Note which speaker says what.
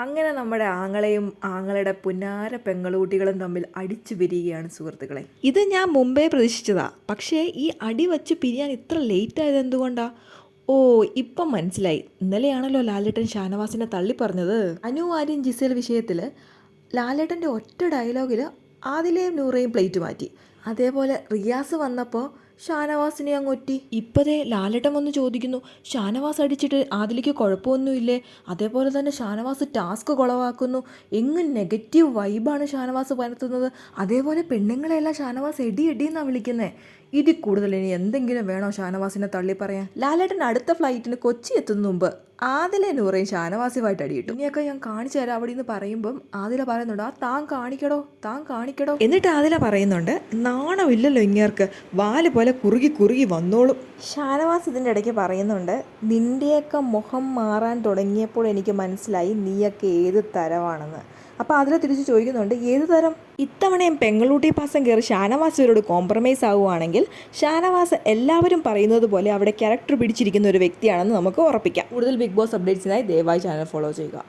Speaker 1: അങ്ങനെ നമ്മുടെ ആങ്ങളെയും ആങ്ങളുടെ പുന്നാര പെങ്ങളൂട്ടികളും തമ്മിൽ അടിച്ചു പിരിയുകയാണ് സുഹൃത്തുക്കളെ. ഇത് ഞാൻ മുമ്പേ പ്രതീക്ഷിച്ചതാ. പക്ഷേ ഈ അടി വച്ച് പിരിയാൻ ഇത്ര ലേറ്റ് ആയത് എന്തുകൊണ്ടാ? ഓ ഇപ്പം മനസ്സിലായി. ഇന്നലെയാണല്ലോ ലാലേട്ടൻ ഷാനവാസിനെ തള്ളി പറഞ്ഞത്. അനു ആര്യൻ ജിസേൽ വിഷയത്തിൽ ലാലേട്ടന്റെ ഒറ്റ ഡയലോഗിൽ ആദിലയും നൂറയും പ്ലേറ്റ് മാറ്റി. അതേപോലെ റിയാസ് വന്നപ്പോൾ ഷാനവാസിനെ അങ്ങ് ഒറ്റി. ഇപ്പതേ ലാലേട്ടൻ വന്ന് ചോദിക്കുന്നു ഷാനവാസ് അടിച്ചിട്ട് അതിലേക്ക് കുഴപ്പമൊന്നുമില്ലേ? അതേപോലെ തന്നെ ഷാനവാസ് ടാസ്ക് കുളവാക്കുന്നു. എങ്ങ് നെഗറ്റീവ് വൈബാണ് ഷാനവാസ് പരത്തുന്നത്. അതേപോലെ പെണ്ണുങ്ങളെല്ലാം ഷാനവാസ് എടി എടി എന്നാണ് വിളിക്കുന്നത് ഇതിൽ കൂടുതൽ ഇനി എന്തെങ്കിലും വേണോ ഷാനവാസിനെ തള്ളി പറയാൻ? ലാലേട്ടൻ അടുത്ത ഫ്ലൈറ്റിന് കൊച്ചി എത്തുന്ന മുമ്പ് ആദിലെ നൂറയും ഷാനവാസിയുമായിട്ട് അടിയിട്ടു. ഇനിയൊക്കെ ഞാൻ കാണിച്ചു തരാം അവിടെ നിന്ന് പറയുമ്പം ആദില പറയുന്നുണ്ട് ആ താൻ കാണിക്കടോ താൻ കാണിക്കടോ. എന്നിട്ട് ആദില പറയുന്നുണ്ട് നാണമില്ലല്ലോ ഇങ്ങേർക്ക് വാൽ പോലെ കുറുകി കുറുകി വന്നോളും. ഷാനവാസ് ഇതിന്റെ ഇടയ്ക്ക് പറയുന്നുണ്ട് നിന്റെയൊക്കെ മുഖം മാറാൻ തുടങ്ങിയപ്പോൾ എനിക്ക് മനസ്സിലായി നീയൊക്കെ ഏത് തരമാണെന്ന് അപ്പോൾ അതിൽ തിരിച്ച് ചോദിക്കുന്നുണ്ട് ഏത് തരം? ഇത്തവണയും പെങ്ങളൂട്ടി പാസം കയറി ഷാനവാസിവരോട് കോംപ്രമൈസ് ആവുകയാണെങ്കിൽ ഷാനവാസ് എല്ലാവരും പറയുന്നത് പോലെ അവിടെ ക്യാരക്ടർ പിടിച്ചിരിക്കുന്ന ഒരു വ്യക്തിയാണെന്ന് നമുക്ക് ഉറപ്പിക്കാം. കൂടുതൽ ബിഗ് ബോസ് അപ്ഡേറ്റ്സിനായി ദയവായി ചാനൽ ഫോളോ ചെയ്യുക.